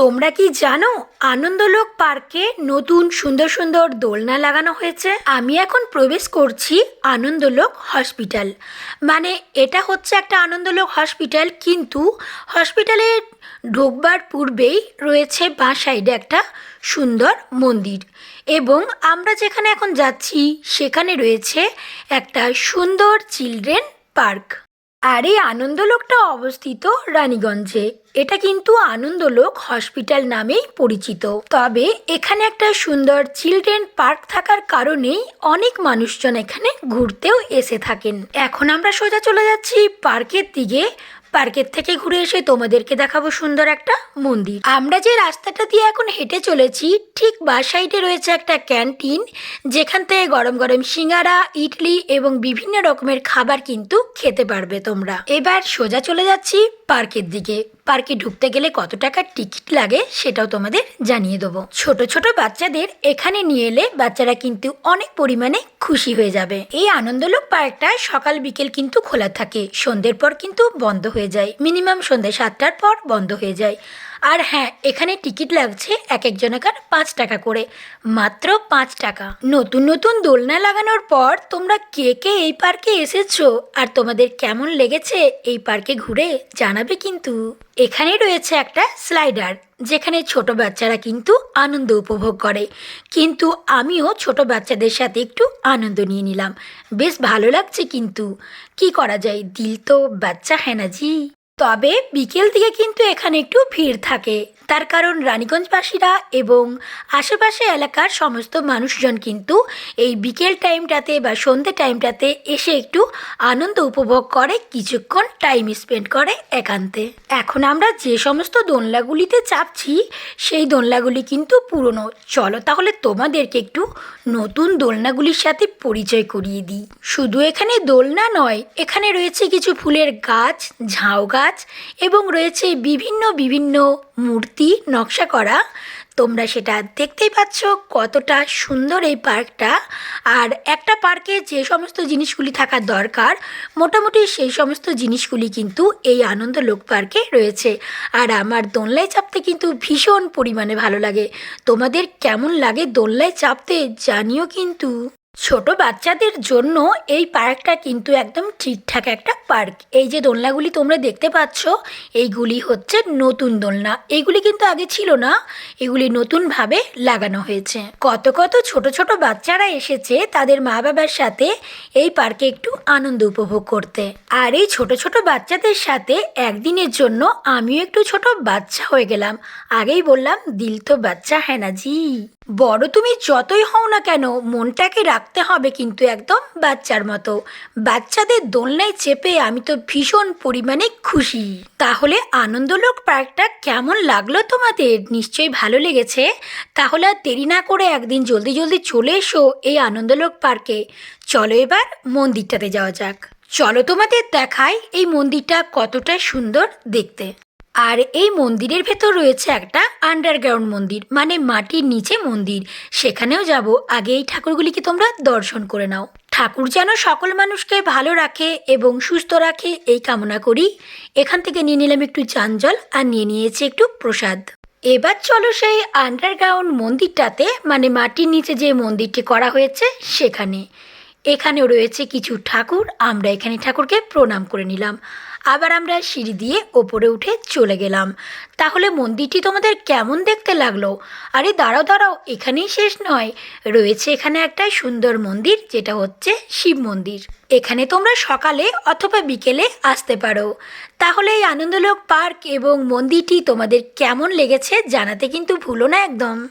তোমরা কি জানো আনন্দলোক পার্কে নতুন সুন্দর সুন্দর দোলনা লাগানো হয়েছে? আমি এখন প্রবেশ করছি আনন্দলোক হসপিটাল। মানে এটা হচ্ছে একটা আনন্দলোক হসপিটাল, কিন্তু হসপিটালে ঢুকবার পূর্বেই রয়েছে বাঁ সাইডে একটা সুন্দর মন্দির। এবং আমরা যেখানে এখন যাচ্ছি, সেখানে রয়েছে একটা সুন্দর চিলড্রেন পার্ক। আর এই আনন্দলোকটা অবস্থিত রানীগঞ্জে। এটা কিন্তু আনন্দলোক হসপিটাল নামেই পরিচিত। তবে এখানে একটা সুন্দর চিলড্রেন পার্ক থাকার কারণেই অনেক মানুষজন এখানে ঘুরতেও এসে থাকেন। এখন আমরা সোজা চলে যাচ্ছি পার্কের দিকে। পার্কের থেকে ঘুরে এসে তোমাদেরকে দেখাবো সুন্দর একটা মন্দির। আমরা যে রাস্তাটা দিয়ে এখন হেঁটে চলেছি, ঠিক বা সাইডে রয়েছে একটা ক্যান্টিন। যেখান থেকে গরম গরম সিঙ্গারা, ইডলি এবং বিভিন্ন রকমের খাবার কিন্তু খেতে পারবে তোমরা। এবার সোজা চলে যাচ্ছি পার্কের দিকে, পার্কে ঢুকতে গেলে কত টাকার টিকিট লাগে সেটাও তোমাদের জানিয়ে দেবো। ছোট ছোট বাচ্চাদের এখানে নিয়ে এলে বাচ্চারা কিন্তু অনেক পরিমাণে খুশি হয়ে যাবে। এই আনন্দলোক পার্কটা সকাল বিকেল কিন্তু খোলা থাকে। সন্ধ্যের পর কিন্তু বন্ধ হয়ে যায়। মিনিমাম সন্ধ্যে সাতটার পর বন্ধ হয়ে যায়। আর হ্যাঁ এখানে টিকিট লাগছে এক একজনকার পাঁচ টাকা করে। মাত্র পাঁচ টাকা। নতুন নতুন দোলনা লাগানোর পর তোমরা কে কে এই পার্কে এসেছ? আর তোমাদের কেমন লেগেছে এই পার্কে ঘুরে জানাবে কিন্তু। এখানে রয়েছে একটা স্লাইডার যেখানে ছোট বাচ্চারা কিন্তু আনন্দ উপভোগ করে। কিন্তু আমিও ছোট বাচ্চাদের সাথে একটু আনন্দ নিয়ে নিলাম। বেশ ভালো লাগছে কিন্তু। কি করা যায়? দিল তো বাচ্চা হ্যাঁ না জি? তবে বিকেল দিকে কিন্তু এখানে একটু ভিড় থাকে। তার কারণ রানীগঞ্জবাসীরা এবং আশেপাশে এলাকার সমস্ত মানুষজন কিন্তু এই বিকেল টাইমটাতে বা সন্ধে টাইমটাতে এসে একটু আনন্দ উপভোগ করে, কিছুক্ষণ টাইম স্পেন্ড করে একান্তে। এখন আমরা যে সমস্ত দোলনাগুলিতে চাপছি, সেই দোলনাগুলি কিন্তু পুরনো। চলো তাহলে তোমাদেরকে একটু নতুন দোলনাগুলির সাথে পরিচয় করিয়ে দিই। শুধু এখানে দোলনা নয়, এখানে রয়েছে কিছু ফুলের গাছ ঝাউ গাছ এবং রয়েছে বিভিন্ন বিভিন্ন মূর্তি নকশা করা। তোমরা সেটা দেখতেই পাচ্ছ কতটা সুন্দর এই পার্কটা। আর একটা পার্কে যে সমস্ত জিনিসগুলি থাকা দরকার, মোটামুটি সেই সমস্ত জিনিসগুলি কিন্তু এই আনন্দ লোক পার্কে রয়েছে। আর আমার দোলনায় চাপতে কিন্তু ভীষণ পরিমাণে ভালো লাগে। তোমাদের কেমন লাগে দোলনায় চাপতে জানিও কিন্তু। ছোট বাচ্চাদের জন্য এই পার্কটা কিন্তু একদম ঠিকঠাক একটা পার্ক। এই যে দোলনাগুলি তোমরা দেখতে পাচ্ছ, এইগুলি হচ্ছে নতুন দোলনা। এইগুলি কিন্তু আগে ছিল না, এগুলি নতুনভাবে লাগানো হয়েছে। কত কত ছোট ছোট বাচ্চারা এসেছে তাদের মা বাবার সাথে এই পার্কে একটু আনন্দ উপভোগ করতে। আর এই ছোট ছোট বাচ্চাদের সাথে একদিনের জন্য আমিও একটু ছোট বাচ্চা হয়ে গেলাম। আগেই বললাম, দিল তো বাচ্চা হ্যাঁ না জি? বড় তুমি যতই হও না কেন, মনটাকে রাখতে হবে কিন্তু একদম বাচ্চার মতো। বাচ্চাদের দোলনায় চেপে আমি তো ভীষণ পরিমাণে খুশি। তাহলে আনন্দলোক পার্কটা কেমন লাগল তোমাদের? নিশ্চয়ই ভালো লেগেছে। তাহলে আর দেরি না করে একদিন জলদি জলদি চলে এসো এই আনন্দলোক পার্কে। চলো এবার মন্দিরটাতে যাওয়া যাক। চলো তোমাদের দেখাই এই মন্দিরটা কতটা সুন্দর দেখতে। আর এই মন্দিরের ভেতর রয়েছে একটা আন্ডারগ্রাউন্ড মন্দির মানে মাটির নিচে মন্দির। সেখানেও যাব। আগে এই ঠাকুরগুলিকে তোমরা দর্শন করে নাও। ঠাকুর যেন সকল মানুষকে ভালো রাখে এবং সুস্থ রাখে, এই কামনা করি। এখান থেকে নিয়ে নিলাম একটু চাঞ্জল আর নিয়ে নিয়েছি একটু প্রসাদ। এবার চলো সেই আন্ডারগ্রাউন্ড মন্দিরটাতে মানে মাটির নিচে যে মন্দিরটি করা হয়েছে, সেখানে। এখানেও রয়েছে কিছু ঠাকুর। আমরা এখানে ঠাকুরকে প্রণাম করে নিলাম। আবার আমরা সিঁড়ি দিয়ে ওপরে উঠে চলে গেলাম। তাহলে মন্দিরটি তোমাদের কেমন দেখতে লাগল? আরে দাঁড়াও দাঁড়াও, এখানেই শেষ নয়। রয়েছে এখানে একটা সুন্দর মন্দির, যেটা হচ্ছে শিব মন্দির। এখানে তোমরা সকালে অথবা বিকেলে আসতে পারো। তাহলে এই আনন্দলোক পার্ক এবং মন্দিরটি তোমাদের কেমন লেগেছে জানাতে কিন্তু ভুলো না একদম।